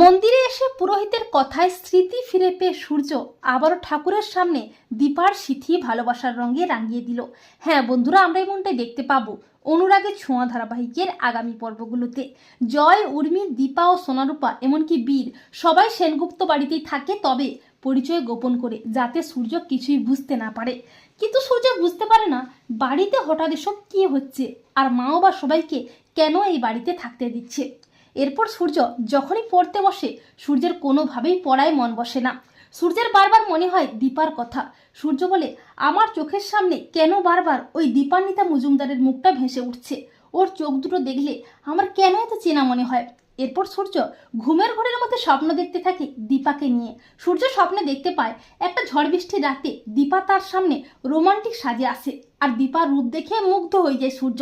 মন্দিরে এসে পুরোহিতের কথায় স্মৃতি ফিরে পেয়ে সূর্য আবারও ঠাকুরের সামনে দীপার সিথি ভালোবাসার রঙে রাঙিয়ে দিল। হ্যাঁ বন্ধুরা, আমরা এমনটাই দেখতে পাবো অনুরাগের ছোঁয়া ধারাবাহিকের আগামী পর্বগুলোতে। জয়, উর্মি, দীপা ও সোনারূপা, এমনকি বীর, সবাই সেনগুপ্ত বাড়িতেই থাকে, তবে পরিচয় গোপন করে, যাতে সূর্য কিছুই বুঝতে না পারে। কিন্তু সূর্য বুঝতে পারে না, বাড়িতে হঠাৎ এসব কী হচ্ছে? আর মাও বা সবাইকে কেন এই বাড়িতে থাকতে দিচ্ছে? এরপর সূর্য যখনই পড়তে বসে, সূর্যের কোনোভাবেই পড়ায় মন বসে না। সূর্যের বারবার মনে হয় দীপার কথা। সূর্য বলে, আমার চোখের সামনে কেন বারবার ওই দীপান্বিতা মজুমদারের মুখটা ভেসে উঠছে? ওর চোখ দুটো দেখলে আমার কেন এত চেনা মনে হয়? এরপর সূর্য ঘুমের ঘরের মধ্যে স্বপ্ন দেখতে থাকে দীপাকে নিয়ে। সূর্য স্বপ্নে দেখতে পায়, একটা ঝড় বৃষ্টির রাতে দীপা তার সামনে রোমান্টিক সাজে আসে। আর দীপার রূপ দেখে মুগ্ধ হয়ে যায় সূর্য।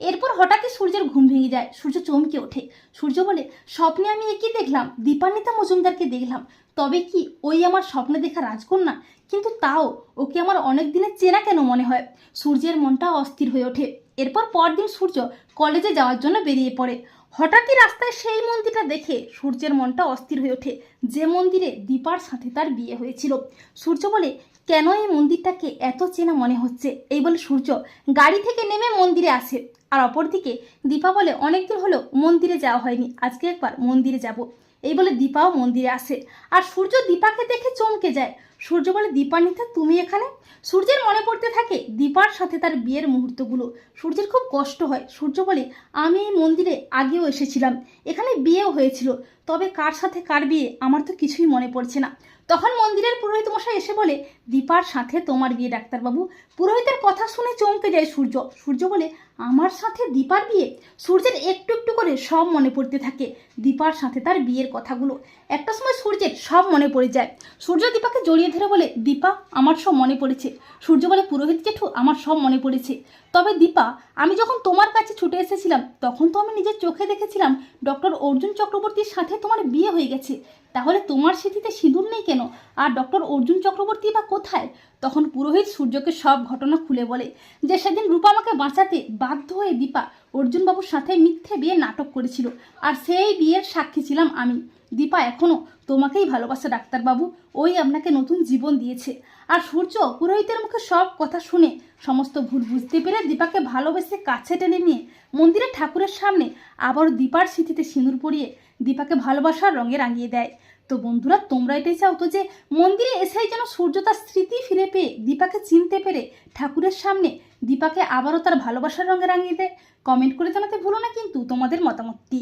এরপর হঠাৎই সূর্যের ঘুম ভেঙে যায়, সূর্য চমকে ওঠে। সূর্য বলে, স্বপ্নে আমি একই দেখলাম, দীপান্বিতা মজুমদারকে দেখলাম। তবে কি ওই আমার স্বপ্নে দেখা রাজকন্যা? কিন্তু তাও, ওকে আমার অনেক দিনের চেনা কেন মনে হয়? সূর্যের মনটা অস্থির হয়ে ওঠে। এরপর পরদিন সূর্য কলেজে যাওয়ার জন্য বেরিয়ে পড়ে। হঠাৎই রাস্তায় সেই মন্দিরটা দেখে সূর্যের মনটা অস্থির হয়ে ওঠে। যে মন্দিরে দীপার সাথে তার বিয়ে হয়েছিল। সূর্য বলে, কেন এই মন্দিরটাকে এত চেনা মনে হচ্ছে? এই বলে সূর্য গাড়ি থেকে নেমে মন্দিরে আসে। আর অপরদিকে দীপা বলে অনেকদিন হলো মন্দিরে যাওয়া হয়নি। আজকে একবার মন্দিরে যাব। এই বলে দীপাও মন্দিরে আসে। আর সূর্য দীপাকে দেখে চমকে যায়। সূর্য বলে, দীপান্বিতা, তুমি এখানে? সূর্যের মনে পড়তে থাকে দীপার সাথে তার বিয়ের মুহূর্তগুলো। সূর্যের খুব কষ্ট হয়। সূর্য বলে, আমি এই মন্দিরে আগেও এসেছিলাম। এখানে বিয়েও হয়েছিল। তবে কার সাথে কার বিয়ে, আমার তো কিছুই মনে পড়ছে না। তখন মন্দিরের পুরোহিত মশাই এসে বলে, দীপার সাথে তোমার বিয়ে, ডাক্তারবাবু। পুরোহিতের কথা শুনে চমকে যায় সূর্য। সূর্য বলে, আমার সাথে দীপার বিয়ে? সূর্যের একটু একটু করে সব মনে পড়তে থাকে দীপার সাথে তার বিয়ের কথাগুলো। একটা সময় সূর্যের সব মনে পড়ে যায়। সূর্য দীপাকে জড়িয়ে ধরে বলে, দীপা, আমার সব মনে পড়েছে। সূর্য বলে, পুরোহিত জেঠু, আমার সব মনে পড়েছে। তবে দীপা, আমি যখন তোমার কাছে ছুটে এসেছিলাম, তখন তো আমি নিজের চোখে দেখেছিলাম, ডক্টর অর্জুন চক্রবর্তীর সাথে তোমার বিয়ে হয়ে গেছে। তাহলে তোমার স্মৃতিতে সিঁদুর নেই কেন? আর ডক্টর অর্জুন চক্রবর্তী বা কোথায়? তখন পুরোহিত সূর্যকে সব ঘটনা খুলে বলে যে সেদিন রূপা আমাকে বাঁচাতে বাধ্য হয়ে দীপা অর্জুনবাবুর সাথে মিথ্যে বিয়ে নাটক করেছিল। আর সেই বিয়ের সাক্ষী ছিলাম আমি। দীপা এখনও তোমাকেই ভালোবাসে, ডাক্তারবাবু। ওই আপনাকে নতুন জীবন দিয়েছে। আর সূর্য পুরোহিতের মুখে সব কথা শুনে সমস্ত ভুল বুঝতে পেরে দীপাকে ভালোবেসে কাছে টেনে নিয়ে মন্দিরের ঠাকুরের সামনে আবার দীপার স্মৃতিতে সিঁদুর পরিয়ে দীপাকে ভালোবাসার রঙে রাঙিয়ে দেয়। তো বন্ধুরা তোমরা এটাই চাও তো যে মন্দিরে এসেই যেন সূর্য তার স্মৃতি ফিরে পেয়ে দীপাকে চিনতে পেরে ঠাকুরের সামনে দীপাকে আবারও তার ভালোবাসার রঙে রাঙিয়ে দেয়। কমেন্ট করে জানাতে ভুলো না কিন্তু তোমাদের মতামতটি।